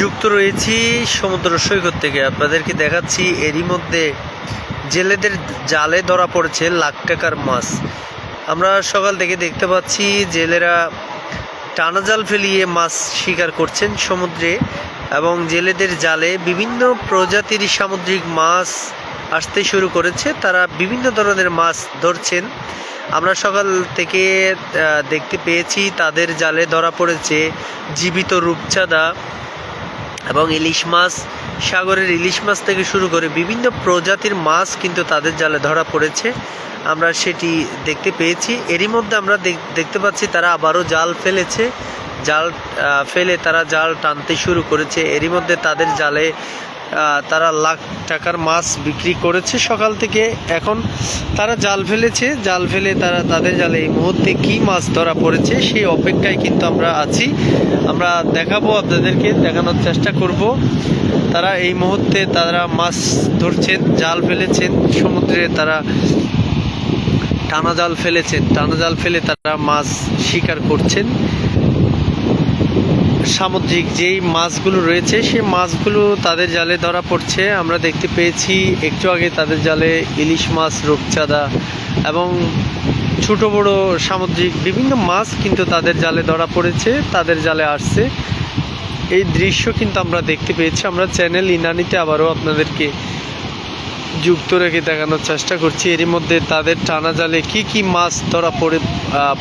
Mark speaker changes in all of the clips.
Speaker 1: যুক্ত রয়েছি সমুদ্র সৈকত থেকে। আপনাদেরকে দেখাচ্ছি এরই মধ্যে জেলেদের জালে ধরা পড়েছে লাখ টাকার মাছ। আমরা সকাল থেকে দেখতে পাচ্ছি জেলেরা টানা জাল ফেলিয়ে মাছ শিকার করছেন সমুদ্রে এবং জেলেদের জালে বিভিন্ন প্রজাতির সামুদ্রিক মাছ আসতে শুরু করেছে। তারা বিভিন্ন ধরনের মাছ ধরছেন। আমরা সকাল থেকে দেখতে পেয়েছি তাদের জালে ধরা পড়েছে জীবিত রূপচাঁদা। এবং ইলিশ মাছ, সাগরের ইলিশ মাছ থেকে শুরু করে বিভিন্ন প্রজাতির মাছ কিন্তু তাদের জালে ধরা পড়েছে। আমরা সেটি দেখতে পেয়েছি। এরই মধ্যে আমরা দেখ- দেখতে পাচ্ছি তারা আবারও জাল ফেলেছে। জাল ফেলে তারা জাল টানতে শুরু করেছে। এরই মধ্যে তাদের জালে তারা লাখ টাকার মাছ বিক্রি করেছে সকাল থেকে। এখন তারা জাল ফেলেছে। জাল ফেলে তারা তাদের জালে এই মুহূর্তে কি মাছ ধরা পড়েছে সেই অপেক্ষায় কিন্তু আমরা আছি। আমরা দেখাবো, আপনাদেরকে দেখানোর চেষ্টা করব। তারা এই মুহূর্তে তারা মাছ ধরছেন, জাল ফেলেছেন, সমুদ্রে তারা টানা জাল ফেলেছেন। টানা জাল ফেলে তারা মাছ শিকার করছেন। সামুদ্রিক যেই মাছগুলো রয়েছে, সেই মাছগুলো তাদের জালে ধরা পড়ছে। আমরা দেখতে পেয়েছি, একটু আগে তাদের জালে ইলিশ মাছ, রূপচাঁদা এবং ছোট বড় সামুদ্রিক বিভিন্ন মাছ কিন্তু তাদের জালে ধরা পড়েছে, তাদের জালে আসছে। এই দৃশ্য কিন্তু আমরা দেখতে পেয়েছি। আমরা চ্যানেল ইনানিতে আবারও আপনাদেরকে যুক্ত রেখে দেখানোর চেষ্টা করছি। এরই মধ্যে তাদের টানা জালে কি কি মাছ ধরা পড়ে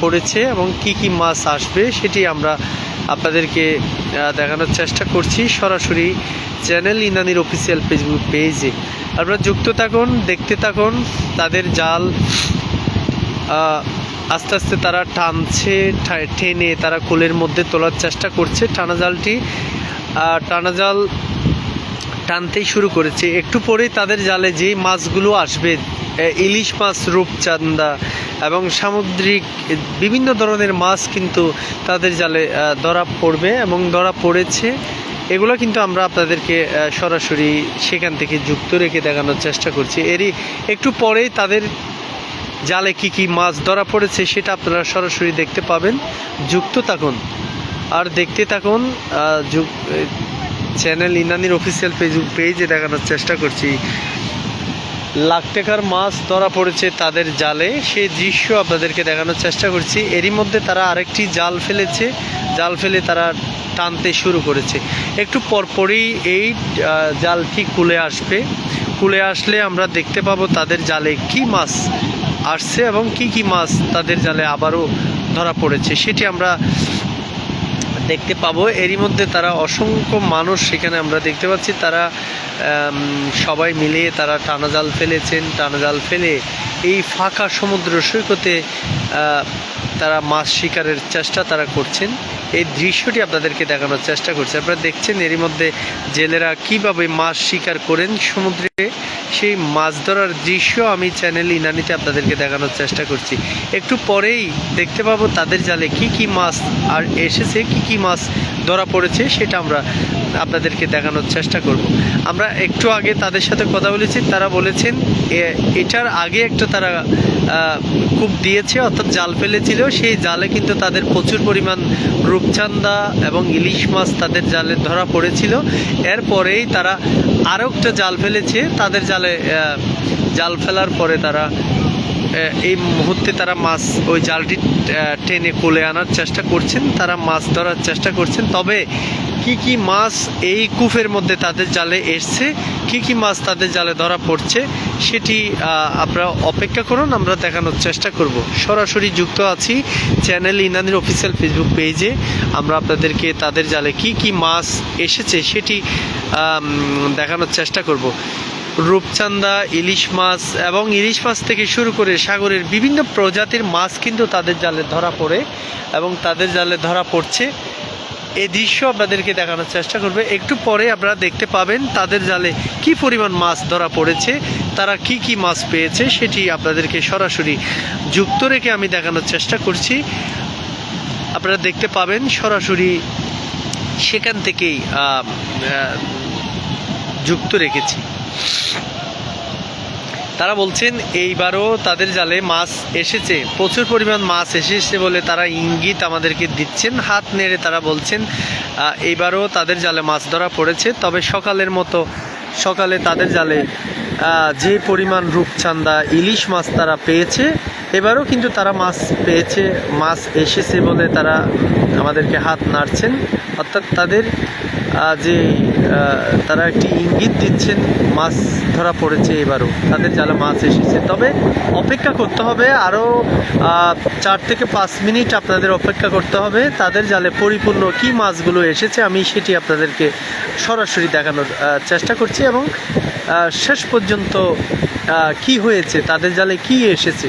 Speaker 1: পড়েছে এবং কি কি মাছ আসবে, সেটি আমরা আপনাদেরকে দেখানোর চেষ্টা করছি সরাসরি চ্যানেল ইনানির অফিসিয়াল ফেসবুক পেজে। আপনারা যুক্ত থাকুন, দেখতে থাকুন, তাদের জাল আস্তে আস্তে তারা টানছে টেনে তারা কোলের মধ্যে তোলার চেষ্টা করছে। টানা জালটি টানা জাল টানতেই শুরু করেছে। একটু পরেই তাদের জালে যে মাছগুলো আসবে ইলিশ মাছ রূপচান্দা এবং সামুদ্রিক বিভিন্ন ধরনের মাছ কিন্তু তাদের জালে ধরা পড়বে এবং ধরা পড়েছে। এগুলো কিন্তু আমরা আপনাদেরকে সরাসরি সেখান থেকে যুক্ত রেখে দেখানোর চেষ্টা করছি। এরই একটু পরেই তাদের জালে কি কি মাছ ধরা পড়েছে সেটা আপনারা সরাসরি দেখতে পাবেন। যুক্ত থাকুন। আর দেখতে থাকুন চ্যানেল ইনানির অফিসিয়াল ফেসবুক পেজে দেখানোর চেষ্টা করছি। লাখ টাকার মাছ ধরা পড়েছে তাদের জালে। সেই দৃশ্য আপনাদেরকে দেখানোর চেষ্টা করছি। এরই মধ্যে তারা আরেকটি জাল ফেলেছে। জাল ফেলে তারা টানতে শুরু করেছে। একটু পরপরই এই জালটি কুলে আসবে। কুলে আসলে আমরা দেখতে পাবো তাদের জালে কি মাছ আসছে এবং কি কি মাছ তাদের জালে আবারও ধরা পড়েছে। সেটি আমরা দেখতে পাবো। এরই মধ্যে তারা অসংখ্য মানুষ সেখানে আমরা দেখতে পাচ্ছি। তারা সবাই মিলে তারা টানা জাল ফেলেছেন। টানা জাল ফেলে এই ফাঁকা সমুদ্র সৈকতে তারা মাছ শিকারের চেষ্টা তারা করছেন। এই দৃশ্যটি আপনাদেরকে দেখানোর চেষ্টা করছে। আপনারা দেখছেন এরই মধ্যে জেলেরা কীভাবে মাছ শিকার করেন সমুদ্রে। সেই মাছ ধরার দৃশ্য আমি চ্যানেল ইনানিতে আপনাদেরকে দেখানোর চেষ্টা করছি। একটু পরেই দেখতে পাবো তাদের জালে কি কি মাছ আর এসেছে, কি কি মাছ ধরা পড়েছে, সেটা আমরা আপনাদেরকে দেখানোর চেষ্টা করব। আমরা একটু আগে তাদের সাথে কথা বলেছি, তারা বলেছেন এটার আগে একটা তারা কূপ দিয়েছে, অর্থাৎ জাল ফেলেছিল সেই জালে কিন্তু তাদের প্রচুর পরিমাণ রূপচান্দা এবং ইলিশ মাছ তাদের জালে ধরা পড়েছিল। এরপরেই তারা আরও একটা জাল ফেলেছে, তাদের জালে জাল ফেলার পরে তারা এই মুহূর্তে তারা মাছ ওই জালটি টেনে কোলে আনার চেষ্টা করছেন, তারা মাছ ধরার চেষ্টা করছেন। তবে কি কি মাছ এই কূপের মধ্যে তাদের জালে এসছে, কি কি মাছ তাদের জালে ধরা পড়ছে, সেটি আপনারা অপেক্ষা করুন, আমরা দেখানোর চেষ্টা করব। সরাসরি যুক্ত আছি চ্যানেল ইনানির অফিসিয়াল ফেসবুক পেজে। আমরা আপনাদেরকে তাদের জালে কি কি মাছ এসেছে সেটি দেখানোর চেষ্টা করব। রূপচান্দা ইলিশ মাছ এবং ইলিশ মাছ থেকে শুরু করে সাগরের বিভিন্ন প্রজাতির মাছ কিন্তু তাদের জালে ধরা পড়ে এবং তাদের জালে ধরা পড়ছে। এই দৃশ্য আপনাদেরকে দেখানোর চেষ্টা করবে। একটু পরে আপনারা দেখতে পাবেন তাদের জালে কি পরিমাণ মাছ ধরা পড়েছে, তারা কি কি মাছ পেয়েছে সেটি আপনাদেরকে সরাসরি যুক্ত রেখে আমি দেখানোর চেষ্টা করছি। আপনারা দেখতে পাবেন সরাসরি সেখান থেকেই যুক্ত রেখেছি। তারা বলছেন, এইবারও তাদের জালে মাছ এসেছে। প্রচুর পরিমাণ মাছ এসেছে বলে তারা ইঙ্গিত আমাদেরকে দিচ্ছেন। হাত নেড়ে তারা বলছেন এইবারও তাদের জালে মাছ ধরা পড়েছে। তবে সকালের মতো, সকালে তাদের জালে যে পরিমাণ রূপচান্দা ইলিশ মাছ তারা পেয়েছে, এবারও কিন্তু তারা মাছ পেয়েছে, মাছ এসেছে বলে তারা আমাদেরকে হাত নাড়ছেন। অর্থাৎ তাদের যে তারা একটি ইঙ্গিত দিচ্ছেন, মাছ ধরা পড়েছে এবারও, তাদের জালে মাছ এসেছে। তবে অপেক্ষা করতে হবে, আরও চার থেকে পাঁচ মিনিট আপনাদের অপেক্ষা করতে হবে, তাদের জালে পরিপূর্ণ কি মাছগুলো এসেছে, আমি সেটি আপনাদেরকে সরাসরি দেখানোর চেষ্টা করছি এবং শেষ পর্যন্ত কি হয়েছে, তাদের জালে কি এসেছে,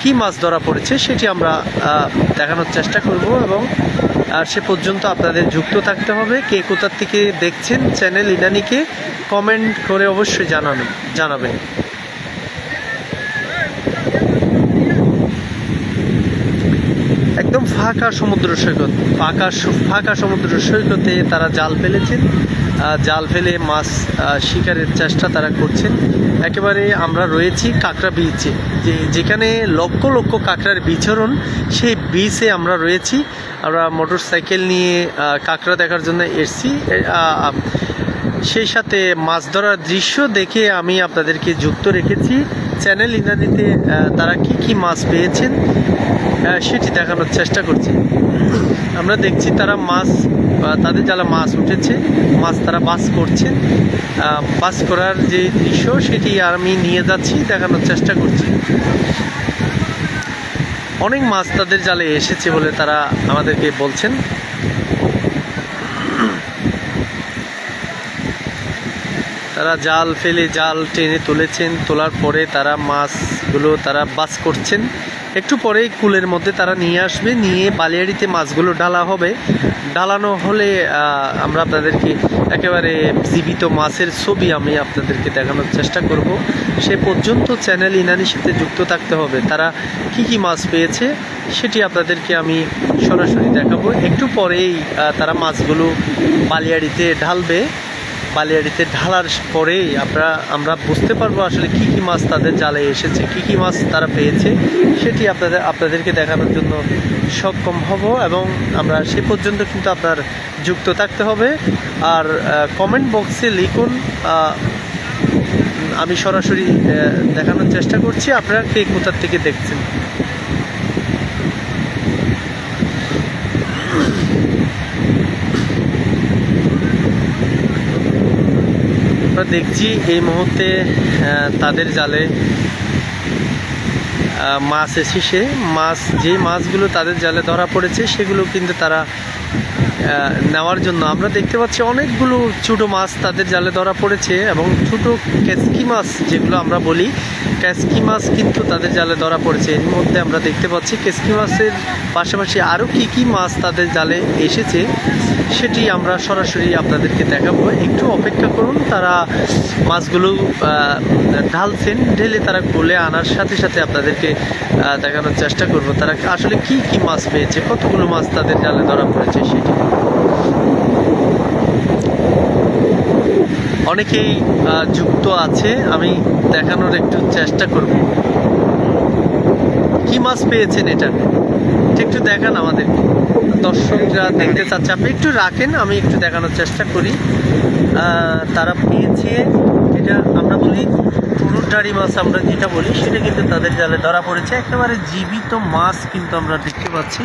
Speaker 1: কি মাছ ধরা পড়েছে, সেটি আমরা দেখানোর চেষ্টা করব এবং সে পর্যন্ত আপনাদের যুক্ত থাকতে হবে। কে কোথার থেকে দেখছেন চ্যানেল ইনানিকে, কমেন্ট করে অবশ্যই জানাবেন জানাবেন একদম ফাঁকা সমুদ্র সৈকত, ফাঁকা ফাঁকা সমুদ্র সৈকতে তারা জাল ফেলেছেন। জাল ফেলে মাছ শিকারের চেষ্টা তারা করছেন। একেবারে আমরা রয়েছি কাঁকড়া বিচে যে যেখানে লক্ষ লক্ষ কাঁকড়ার বিচরণ, সেই বিচে আমরা রয়েছি। আমরা মোটর সাইকেল নিয়ে কাঁকড়া দেখার জন্য এসছি। সেই সাথে মাছ ধরার দৃশ্য দেখে আমি আপনাদেরকে যুক্ত রেখেছি। চ্যানেল আহ, তারা কি কি মাছ পেয়েছেন সেটি দেখানোর চেষ্টা করছি। আমরা দেখছি তারা মাছ তাদের যারা মাছ উঠেছে মাছ তারা বাস করছেন বাস করার যে দৃশ্য সেটি আমি নিয়ে যাচ্ছি দেখানোর চেষ্টা করছি। অনেক মাছ তাদের জালে এসেছে বলে তারা আমাদেরকে বলছেন। তারা জাল ফেলে জাল টেনে তুলেছেন, তোলার পরে তারা মাছগুলো তারা বাস করছেন। একটু পরেই কুলের মধ্যে তারা নিয়ে আসবে, নিয়ে বালিয়াড়িতে মাছগুলো ডালা হবে। ডালানো হলে আমরা আপনাদেরকে একেবারে জীবিত মাছের ছবি আমি আপনাদেরকে দেখানোর চেষ্টা করব। সে পর্যন্ত চ্যানেল ইনানির সাথে যুক্ত থাকতে হবে। তারা কি কি মাছ পেয়েছে, সেটি আপনাদেরকে আমি সরাসরি দেখাবো। একটু পরেই তারা মাছগুলো বালিয়াড়িতে ঢালবে। বালিয়াড়িতে ঢালার পরেই আমরা আমরা বুঝতে পারব আসলে কি কি মাছ তাদের জালে এসেছে, কি কি মাছ তারা পেয়েছে, সেটি আপনাদের, আপনাদেরকে দেখানোর জন্য সক্ষম হব এবং আমরা সে পর্যন্ত কিন্তু আপনার যুক্ত থাকতে হবে। আর কমেন্ট বক্সে লিখুন আমি সরাসরি দেখানোর চেষ্টা করছি, আপনারা কে কোথার থেকে দেখছেন? দেখছি এই মুহূর্তে তাদের জালে মাছ এসেছে। মাছ, যে মাছগুলো তাদের জালে ধরা পড়েছে, সেগুলো কিন্তু তারা নেওয়ার জন্য। আমরা দেখতে পাচ্ছি অনেকগুলো ছোটো মাছ তাদের জালে ধরা পড়েছে এবং ছোটো কেচকি মাছ যেগুলো আমরা বলি ক্যাসকি মাছ কিন্তু তাদের জালে ধরা পড়েছে। এর মধ্যে আমরা দেখতে পাচ্ছি ক্যাসকি মাছের পাশাপাশি আরও কি কি মাছ তাদের জালে এসেছে, সেটি আমরা সরাসরি আপনাদেরকে দেখাবো। একটু অপেক্ষা করুন, তারা মাছগুলো ঢালছেন, ঢেলে তারা কোলে আনার সাথে সাথে আপনাদেরকে দেখানোর চেষ্টা করব। তারা আসলে কি কি মাছ পেয়েছে, কতগুলো মাছ তাদের জালে ধরা পড়েছে সেটি। অনেকেই যুক্ত আছে, আমি দেখানোর একটু চেষ্টা করব। কি মাছ পেয়েছেন এটা? একটু দেখান আমাদেরকে দর্শকরা দেখতে চাচ্ছে। আপনি একটু রাখেন, আমি একটু দেখানোর চেষ্টা করি। তারা পেয়েছে এটা আমরা বলি পুরুটারি মাছ, আমরা যেটা বলি, সেটা কিন্তু তাদের জালে ধরা পড়েছে। একেবারে জীবিত মাছ কিন্তু আমরা দেখতে পাচ্ছি।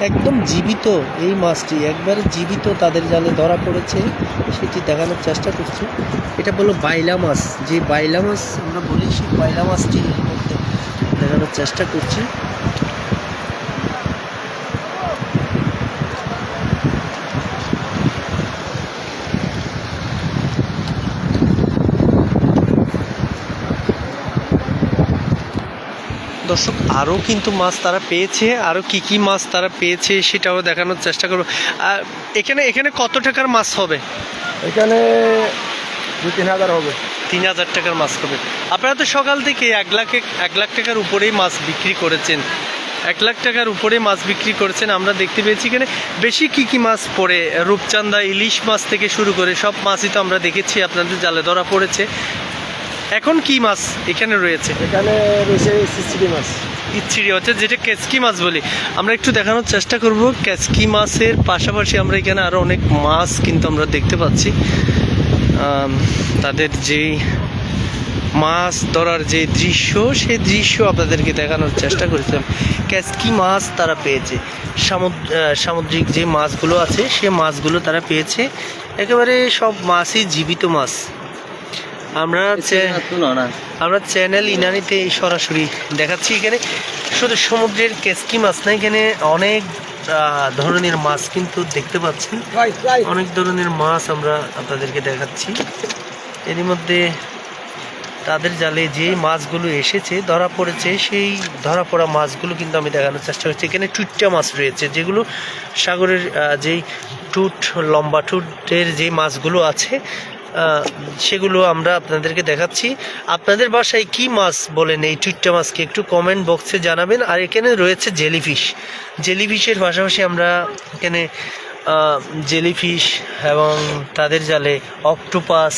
Speaker 1: একদম জীবিত এই মাছটি, একবারে জীবিত তাদের জালে ধরা পড়েছে, সেটি দেখানোর চেষ্টা করছি। এটা বলো বাইলা মাছ, যে বাইলা মাছ আমরা বলি, সেই বাইলা মাছটি দেখানোর চেষ্টা করছি। দর্শক আরও কিন্তু মাছ তারা পেয়েছে আরও কি কি মাছ তারা পেয়েছে সেটাও দেখানোর চেষ্টা করব। আর এখানে এখানে কত টাকার মাছ হবে?
Speaker 2: এখানে দু তিন হাজার হবে।
Speaker 1: তিন হাজার টাকার মাছ হবে। আপনারা তো সকাল থেকে এক লাখে এক লাখ টাকার উপরেই মাছ বিক্রি করেছেন। এক লাখ টাকার উপরে মাছ বিক্রি করেছেন। আমরা দেখতে পেয়েছি এখানে বেশি কি কি মাছ পড়ে। রূপচান্দা ইলিশ মাছ থেকে শুরু করে সব মাছই তো আমরা দেখেছি। আপনাদের জালে ধরা পড়েছে। এখন কি মাছ এখানে রয়েছে?
Speaker 2: এখানে রয়েছে সিসিডি মাছ।
Speaker 1: ইচ্ছিরি হচ্ছে যেটা কেচকি মাছ বলি। আমরা একটু দেখানোর চেষ্টা করব। কেচকি মাছের পাশাপাশি আমরা এখানে আরও অনেক মাছ কিন্তু আমরা দেখতে পাচ্ছি। তাদের যেই মাছ ধরার যে দৃশ্য সেই দৃশ্য আপনাদেরকে দেখানোর চেষ্টা করেছিলাম। ক্যাচকি মাছ তারা পেয়েছে। সামুদ্র সামুদ্রিক যে মাছগুলো আছে সে মাছগুলো তারা পেয়েছে। একেবারে সব মাছই জীবিত মাছ। আমরা আমরা চ্যানেল ইনানিতে সরাসরি দেখাচ্ছি এখানে। শুধু সমুদ্রের কেসকি মাছ না এখানে অনেক ধরনের মাছ কিন্তু দেখতে পাচ্ছেন। অনেক ধরনের মাছ আমরা আপনাদেরকে দেখাচ্ছি। এরই মধ্যে তাদের জালে যে মাছগুলো এসেছে ধরা পড়েছে সেই ধরা পড়া মাছগুলো কিন্তু আমি দেখানোর চেষ্টা করছি। এখানে টুইট্টা মাছ রয়েছে যেগুলো সাগরের যেই টুট লম্বা টুটের যে মাছগুলো আছে সেগুলো আমরা আপনাদেরকে দেখাচ্ছি। আপনাদের বাসায় কি মাছ বলেন? এই টুইট্টা মাছকে একটু কমেন্ট বক্সে জানাবেন। আর এখানে রয়েছে জেলিফিশ জেলিফিশের পাশাপাশি আমরা এখানে জেলিফিশ এবং তাদের জালে অক্টোপাস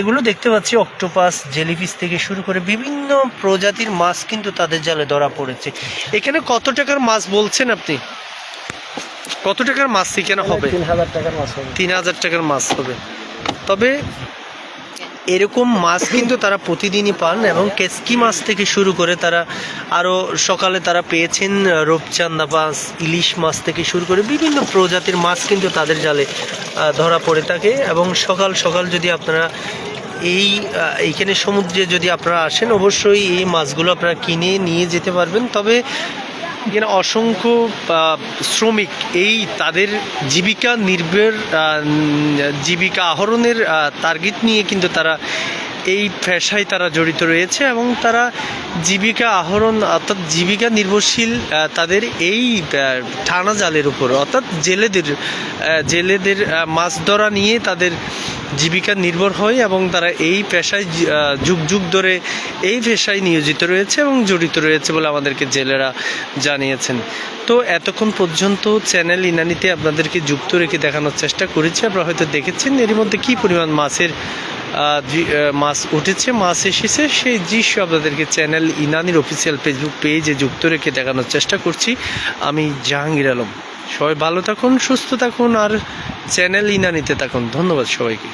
Speaker 1: এগুলো দেখতে পাচ্ছি। অক্টোপাস জেলিফিশ থেকে শুরু করে বিভিন্ন প্রজাতির মাছ কিন্তু তাদের জালে ধরা পড়েছে। এখানে কত টাকার মাছ বলছেন আপনি? কত টাকার মাছ এখানে হবে?
Speaker 2: তিন হাজার টাকার মাছ হবে।
Speaker 1: তিন হাজার টাকার মাছ হবে। তবে এরকম মাছ কিন্তু তারা প্রতিদিনই পান এবং কেসকি মাছ থেকে শুরু করে তারা আরও সকালে তারা পেয়েছেন রূপচান্দা মাছ, ইলিশ মাছ থেকে শুরু করে বিভিন্ন প্রজাতির মাছ কিন্তু তাদের জালে ধরা পড়ে থাকে এবং সকাল সকাল যদি আপনারা এই এইখানে সমুদ্রে যদি আপনারা আসেন, অবশ্যই এই মাছগুলো আপনারা কিনে নিয়ে যেতে পারবেন। তবে এখানে অসংখ্য শ্রমিক এই তাদের জীবিকা নির্ভর জীবিকা আহরণের টার্গেট নিয়ে কিন্তু তারা এই পেশায় তারা জড়িত রয়েছে এবং তারা জীবিকা আহরণ, অর্থাৎ জীবিকা নির্ভরশীল তাদের এই টানা জালের উপর, অর্থাৎ জেলেদের জেলেদের মাছ ধরা নিয়ে তাদের জীবিকা নির্ভর হয় এবং তারা এই পেশায় যুগ যুগ ধরে এই পেশায় নিয়োজিত রয়েছে এবং জড়িত রয়েছে বলে আমাদেরকে জেলেরা জানিয়েছেন। তো এতক্ষণ পর্যন্ত চ্যানেল ইনানিতে আপনাদেরকে যুক্ত রেখে দেখানোর চেষ্টা করেছি। আপনারা হয়তো দেখেছেন এর মধ্যে কি পরিমাণ মাছের মাছ উঠেছে মাছ এসেছে। সেই দৃশ্য আপনাদেরকে চ্যানেল ইনানির অফিসিয়াল ফেসবুক পেজে যুক্ত রেখে দেখানোর চেষ্টা করছি। আমি জাহাঙ্গীর আলম। সবাই ভালো থাকুন, সুস্থ থাকুন, আর চ্যানেল ইনানিতে থাকুন। ধন্যবাদ সবাইকে।